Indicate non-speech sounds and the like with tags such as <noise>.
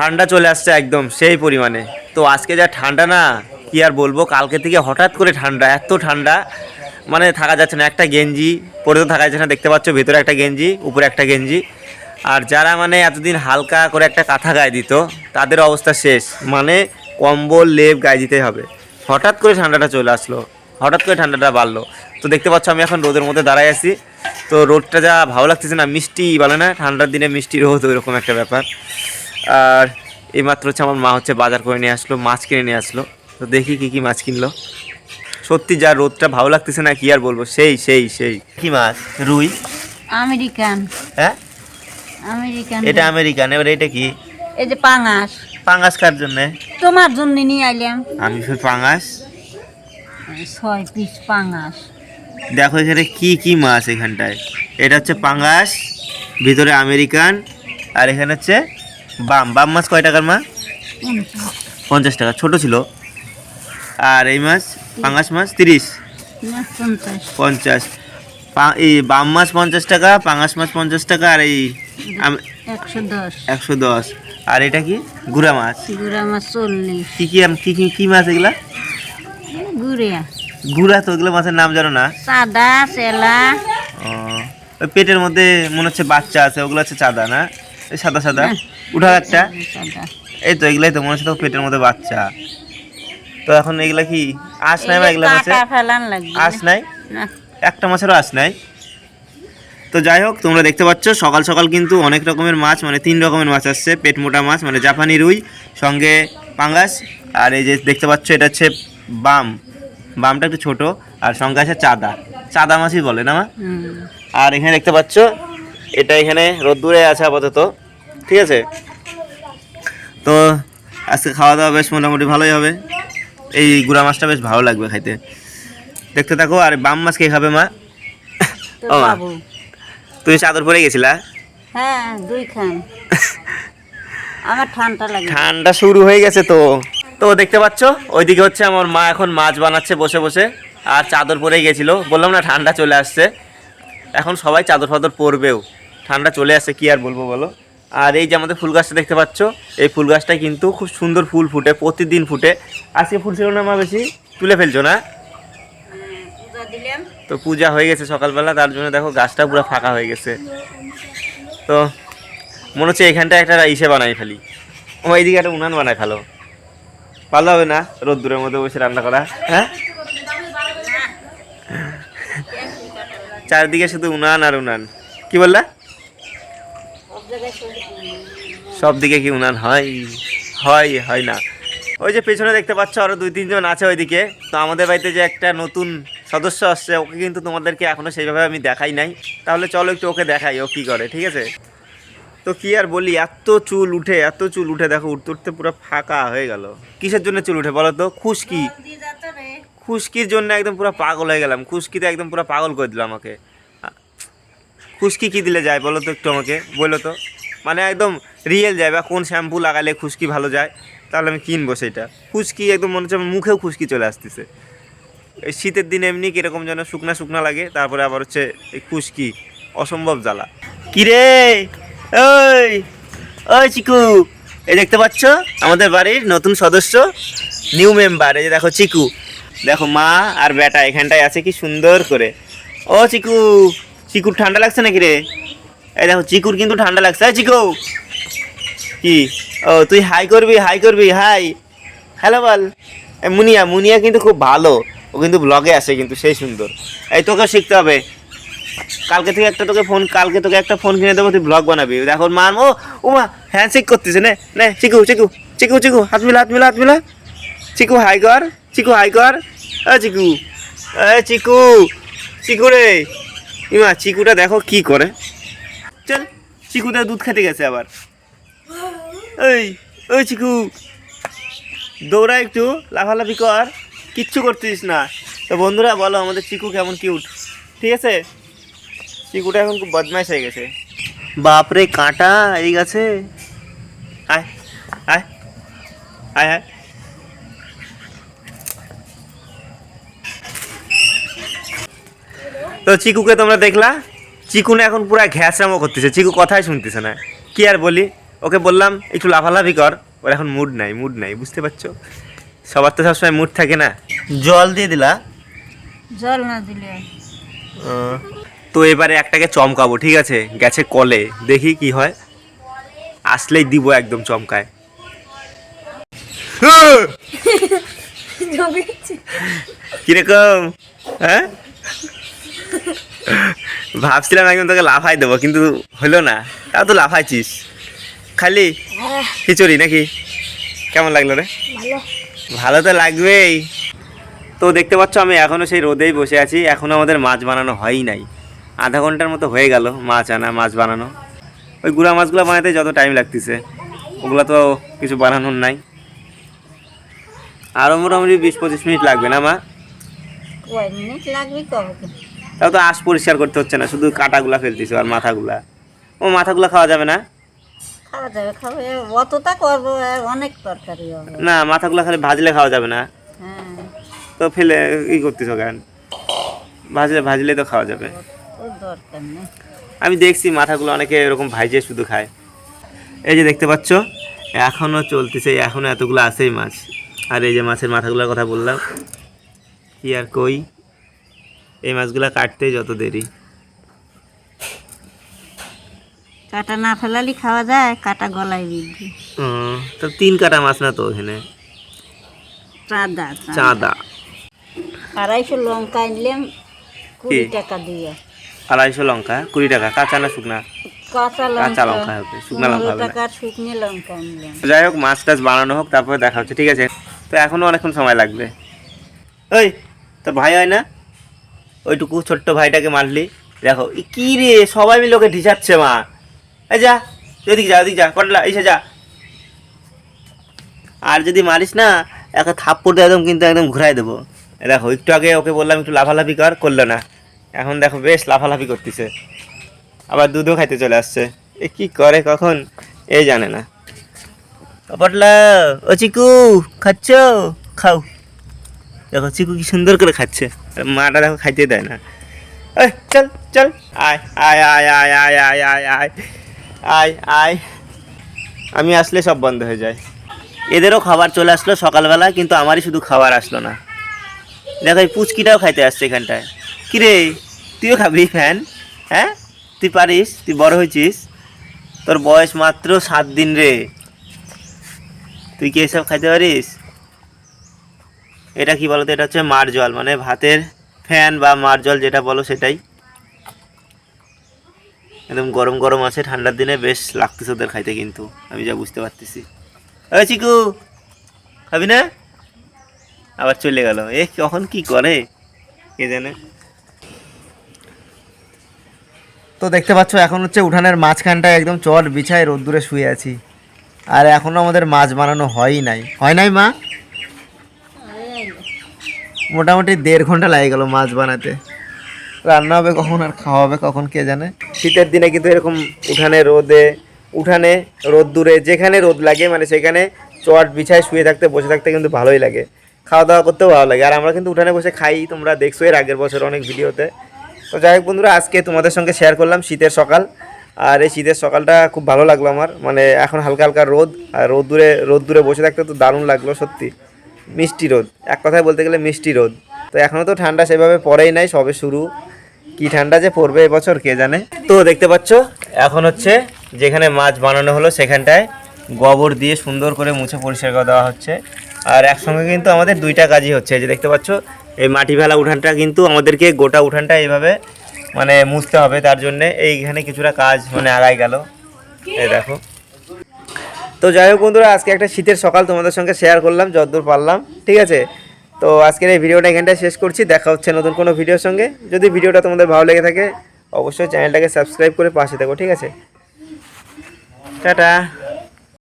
ঠান্ডা চলে আসছে একদম, সেই পরিমাণে। তো আজকে যা ঠান্ডা না, কি আর বলব? কালকে থেকে হঠাৎ করে ঠান্ডা, এত ঠান্ডা। মানে থাকা যাচ্ছে না, একটা গেঞ্জি পরে তো থাকা যাচ্ছে না, দেখতে পাচ্ছ ভেতরে একটা গেঞ্জি, উপরে একটা গেঞ্জি। আর যারা মানে এতদিন হালকা করে একটা কাঁথা গায়ে দিত, তাদের অবস্থা শেষ। মানে কম্বল, লেপ গায়ে দিতে হবে। হঠাৎ করে ঠান্ডাটা চলে আসলো, হঠাৎ করে ঠান্ডাটা বাড়লো। তো দেখতে পাচ্ছ আমি এখন রোদের মধ্যে দাঁড়াই আছি। তো রোদটা যা ভালো লাগতেছে না, মিষ্টি বলে না, ঠান্ডার দিনে মিষ্টি রোদ ওইরকম একটা ব্যাপার। আর এইমাত্র হচ্ছে আমার মা হচ্ছে বাজার করে নিয়ে আসলো মাছ কিনে নিয়ে আসলো। তো দেখি কি কি মাছ কিনলো। সত্যি যা রোদটা ভালো লাগতেছে না কি আর বলব? সেই সেই সেই। কি মাছ? রুই? আমেরিকান। হ্যাঁ? আমেরিকান। এটা আমেরিকান এবার এটা কি? এই যে পাঙাশ। পাঙ্গাস কার জন্যে? তোমার জন্য নিয়ে আইলাম। আমি শুধু পাঙ্গাস ছয় পিস পাঙাশ। দেখো এখানে কি কি মাছ এখানটায়। এটা হচ্ছে পাঙ্গাস ভিতরে আমেরিকান আর এখানে হচ্ছে বাম বাম মাছ কয় টাকার মা? পঞ্চাশ টাকা ছোট ছিল। আর এই মাছ পাঙ্গাস মাছ তিরিশ। পঞ্চাশ। এই বাম মাছ পঞ্চাশ টাকা পাঙ্গাস মাছ পঞ্চাশ টাকা আর এই একশো দশ। আর এটা কি? গুড়া মাছ। গুড়া মাছ চল্লিশ। কি কি কি কি কি মাছ এগুলা? গুড়িয়া। গুড়া তো ওগুলো মাছের নাম জানো না? সাদা চেলা। ও, পেটের মধ্যে মনে হচ্ছে বাচ্চা আছে ওগুলো হচ্ছে চাঁদা না? সাদা সাদা। উঠা উঠাও একটা। এই তো এগুলাই তো মনে হচ্ছে পেটের মধ্যে বাচ্চা। তো এখন এগুলা কি? আঁশ নাই বা এগুলা মাছে আঁশ নাই? একটা মাছেরও আঁশ নাই। তো যাই হোক তোমরা দেখতে পাচ্ছ সকাল সকাল কিন্তু অনেক রকমের মাছ মানে তিন রকমের মাছ আসছে। পেট মোটা মাছ মানে জাপানি রুই সঙ্গে পাঙ্গাস। আর এই যে দেখতে পাচ্ছ এটা হচ্ছে বাম। বামটা একটু ছোট আর সঙ্গে আছে চাদা। চাদা মাছই বলে না মা? আর এখানে দেখতে পাচ্ছ এটা এখানে রোদ্দুরে আছে আপাতত। ঠিক আছে? তো আজকে খাওয়া দাওয়া বেশ মোটামুটি ভালোই হবে। এই গুড়া মাছটা বেশ ভালো লাগবে খাইতে। দেখতে থাকো আর বাম মাছ কে খাবে মা? ও মা। তুমি চাদর পরে গেছিলা? হ্যাঁ দুই খান। আমার ঠান্ডা লাগে। ঠান্ডা শুরু হয়ে গেছে তো। তো দেখতে পাচ্ছ ওইদিকে হচ্ছে আমার মা এখন মাছ বানাচ্ছে বসে বসে। আর চাদর পরেই গেছিল। বললাম না ঠান্ডা চলে আসছে। এখন সবাই চাদর ফাদর পরবেও। ঠান্ডা চলে আসছে কি আর বলব বলো? আর এই যে আমাদের ফুল গাছটা দেখতে পাচ্ছ, এই ফুল গাছটা কিন্তু খুব সুন্দর ফুল ফুটে, প্রতিদিন ফুটে। আজকে ফুল ছিল না মা বেশি? তুলে ফেলছো না? তো পূজা হয়ে গেছে সকালবেলা, তার জন্য দেখো গাছটা পুরো ফাঁকা হয়ে গেছে। তো মনে হচ্ছে এখানটা একটা ইসে বানাই ফেলি। ও, এইদিকে একটা উনান বানাই ফেলো। ভালো হবে না রোদ্দুরের মধ্যে বসে রান্না করা? হ্যাঁ? চারদিকে শুধু উনান আর উনান। কি বললা? সব দিকে কি উনান? হয় হয় হয় না। ওই যে পেছনে দেখতে পাচ্ছ আরও দুই তিনজন আছে ওইদিকে। তো আমাদের বাড়িতে যে একটা নতুন সদস্য আসছে ওকে কিন্তু তোমাদেরকে এখনও সেইভাবে আমি দেখাই নাই। তাহলে চলো একটু ওকে দেখাই ও কি করে ঠিক আছে? তো কি আর বলি এত চুল উঠে এত চুল উঠে দেখো উঠতে উঠতে পুরো ফাঁকা হয়ে গেল। কিসের জন্য চুল উঠে বলো তো? খুশকি। খুশকির জন্য একদম পুরো পাগল হয়ে গেলাম। খুশকিতে একদম পুরো পাগল করে দিল আমাকে। খুশকি কী দিলে যায় বলো তো একটু আমাকে? বলো তো। মানে একদম রিয়েল যায় বা কোন শ্যাম্পু লাগালে খুশকি ভালো যায়, তাহলে আমি কিনবো সেটা। খুশকি একদম মনে হচ্ছে আমার মুখেও খুশকি চলে আসতেছে। এই শীতের দিনে এমনি কীরকম যেন শুকনা শুকনা লাগে, তারপরে আবার হচ্ছে এই খুশকি, অসম্ভব জ্বালা। কিরে? ওই ওই চিকু, এই দেখতে পাচ্ছ? আমাদের বাড়ির নতুন সদস্য নিউ মেম্বার এই যে দেখো চিকু। দেখো মা আর বেটা এখানটায় আছে কি সুন্দর করে। ও চিকু চিকুর ঠান্ডা লাগছে নাকি রে? এই দেখো, চিকুর কিন্তু ঠান্ডা লাগছে। হ্যাঁ চিকু! কি? ও, তুই হাই করবি হাই করবি হাই হ্যালো বল। মুনিয়া মুনিয়া কিন্তু খুব ভালো। ও কিন্তু ব্লগে আসে কিন্তু, সেই সুন্দর। এই তোকে শিখতে হবে। কালকে থেকে একটা তোকে ফোন কালকে তোকে একটা ফোন কিনে দেবো, তুই ব্লগ বানাবি। দেখো মার ও, উমা হ্যান্ডশেক করতেছে, নে নে, চিকু চিকু চিকু চিকু, হাত মিলা হাত মিলা হাত মিলা। চিকু হাই কর, চিকু হাই কর। এ, চিকু এ, চিকু চিকু রে। ইমা, চিকুটা দেখো কি করে। চল চিকুটা দুধ খেতে গেছে আবার। ওই ওই চিকু, দৌড়া একটু, লাফালাফি কর, কিচ্ছু করতিস না। তো বন্ধুরা, বলো আমাদের চিকু কেমন কিউট ঠিক আছে? চিকুটা এখন খুব বদমাইশ হয়ে গেছে। বাপরে, কাঁটা, এই গাছে। আয় আয় আয় আয়। তো চিকুকে তোমরা দেখলা? চিকু না এখন পুরা ঘ্যাসরামো করতেছে। চিকু কথাই শুনতেছে না। কি আর বলি? ওকে বললাম একটু লাফালাফি কর। ওর এখন মুড নাই মুড নাই বুঝতে পারছ? সবার তো সবসময় মুড থাকে না। জল দিয়ে দিলা? জল না দিলে তো এবারে একটাকে চমকাবো ঠিক আছে? গেছে কলে দেখি কি হয়। আসলেই দিব একদম চমকায়। <laughs> কীরকম? হ্যাঁ? ভাবছিলাম একদম তোকে লাফাই দেবো কিন্তু হলো না। তাও তো লাফাইছিস। খালি খিচুড়ি নাকি? কেমন লাগল রে? ভালো। তো লাগবেই। তো দেখতে পাচ্ছ আমি এখনও সেই রোদেই বসে আছি। এখনও আমাদের মাছ বানানো হয়ই নাই। আধা ঘণ্টার মতো হয়ে গেল মাছ আনা মাছ বানানো। ওই গুঁড়া মাছগুলো বানাতে যত টাইম লাগতেছে ওগুলো তো কিছু বানানোর নাই। আরও মোটামুটি বিশ পঁচিশ মিনিট লাগবে না মা? মিনিট লাগবে কবে? তাও তো আঁশ পরিষ্কার করতে হচ্ছে না শুধু কাটাগুলা ফেলতেছো আর মাথাগুলা। ও মাথাগুলা খাওয়া যাবে না? খাওয়া যাবে খাবে অতটা করব অনেক তরকারি হবে। না মাথাগুলা খালি ভাজলে খাওয়া যাবে না। হ্যাঁ। তো ফেলে ই করতেছো কেন? ভাজলে ভাজলে তো খাওয়া যাবে। দরকার নেই। আমি দেখছি মাথাগুলো অনেকে এরকম ভাইজে শুধু খায়। এই যে দেখতে পাচ্ছ এখনও চলতেছে এখনও এতগুলো আছেই মাছ। আর এই যে মাছের মাথাগুলোর কথা বললাম কি আর কই? এই মাছগুলো কাটতেই যত দেরি। কাটা না ফেলালি খাওয়া যায় কাটা গলায় বিদ্ধি তো তিন কাটা মাছ না তো এখানে চাঁদা চাঁদা। আড়াইশো লঙ্কা আনলাম কুড়ি টাকা দিয়ে। আড়াইশো লঙ্কা? কুড়ি টাকা? কাঁচা না শুকনা? কাঁচা কাঁচা লঙ্কা লঙ্কা হবে শুকনা লঙ্কা পনেরো হবে না। টাকার শুকনো লঙ্কা আনলাম যাই হোক মাছ টাছ বানানো হোক তারপরে দেখা হচ্ছে ঠিক আছে? তো এখনও অনেকক্ষণ সময় লাগবে। ওই তোর ভাই হয় না? ওইটুকু ছোট্ট ভাইটাকে মারলি। দেখো কি রে, সবাই মিলে ওকে ঢিসাচ্ছে, মা। এই যা, এদিক যা, ওদিক যা কটলা এসে যা। আর যদি মারিস না, একটা থাপ্পড় দিয়ে একদম কিন্তু একদম ঘুরাই দেবো। দেখো, একটু আগে ওকে বললাম, একটু লাফালাফি কর করল না। এখন দেখো, বেশ লাফালাফি করতেছে। আবার দুধও খাইতে চলে আসছে। এ কি করে কখন? এ জানে না। পটলা, ও চিকু, খাচ্ছ? খাও। দেখো, চিকু কি সুন্দর করে খাচ্ছে। মাটা দেখো, খাইতে দেয় না। এই, চল চল। আয় আয় আয় আয় আয় আয় আয় আয়। আয় আয়। আমি আসলে সব বন্ধ হয়ে যায়। এদেরও খাবার চলে আসলো সকালবেলা, কিন্তু আমারই শুধু খাবার আসলো না। দেখো, এই পুচকিটাও খাইতে আসছে এখানটায়। কিরে, তুইও খাবি, ফ্যান? হ্যাঁ? তুই পারিস? তুই বড় হয়েছিস? তোর বয়স মাত্র সাত দিন রে। তুই কি এসব খাইতে পারিস? এটা কি বলতো? এটা হচ্ছে মার জল মানে ভাতের ফ্যান বা মার জল যেটা বলো সেটাই। একদম গরম গরম আছে, ঠান্ডার দিনে বেশ লাগতেছে ওদের খাইতে কিন্তু, আমি যা বুঝতে পারতেছি। ওই চিকু, খাবি না? আবার চলে গেল। এ কখন কি করে? কে জানে? তো দেখতে পাচ্ছ, এখন হচ্ছে উঠানের মাঝখানটায় একদম চট বিছায় রোদ্দুরে শুয়ে আছি। আর এখনও আমাদের মাছ বানানো হয়ই নাই। হয় নাই মা? মোটামুটি দেড় ঘণ্টা লাগে গেল মাছ বানাতে। রান্না হবে কখন আর খাওয়া হবে কখন কে জানে। শীতের দিনে কিন্তু এরকম উঠানে, রোদে, উঠানে রোদ্দুরে যেখানে রোদ লাগে মানে সেখানে চট বিছায় শুয়ে থাকতে, বসে থাকতে কিন্তু ভালোই লাগে। খাওয়া দাওয়া করতেও ভালো লাগে। আর আমরা কিন্তু উঠানে বসে খাই, তোমরা দেখছ এর আগের বছর অনেক ভিডিওতে। তো যাই হোক বন্ধুরা, আজকে তোমাদের সঙ্গে শেয়ার করলাম শীতের সকাল। আর এই শীতের সকালটা খুব ভালো লাগল আমার। মানে এখন হালকা হালকা রোদ, আর রোদ্দুরে রোদ্দুরে বসে থাকতে তো দারুণ লাগল সত্যি। মিষ্টি রোদ। এক কথায় বলতে গেলে মিষ্টি রোদ। তো এখনও তো ঠান্ডা সেভাবে পড়েই নাই, সবে শুরু। কি ঠান্ডা যে পড়বে এবছর, কে জানে? তো দেখতে পাচ্ছ, এখন হচ্ছে যেখানে মাছ বানানো হলো সেখানটায় গোবর দিয়ে সুন্দর করে মুছে পরিষ্কার করে দেওয়া হচ্ছে। আর একসঙ্গে কিন্তু আমাদের দুইটা কাজই হচ্ছে যে দেখতে পাচ্ছ, এই মাটি ফেলা উঠানটা কিন্তু আমাদেরকে গোটা উঠানটা এইভাবে মানে মুছতে হবে, তার জন্যে এইখানে কিছুটা কাজ মানে আগাই গেল। এই দেখো। তো যাই হোক বন্ধুরা, আজকে একটা শীতের সকাল তোমাদের সঙ্গে শেয়ার করলাম যতদূর পারলাম, ঠিক আছে? তো আজকের এই ভিডিওটা এখানটায় শেষ করছি, দেখা হচ্ছে নতুন কোনো ভিডিওর সঙ্গে। যদি ভিডিওটা তোমাদের ভালো লেগে থাকে, অবশ্যই চ্যানেলটাকে সাবস্ক্রাইব করে পাশে থাকো, ঠিক আছে? টাটা।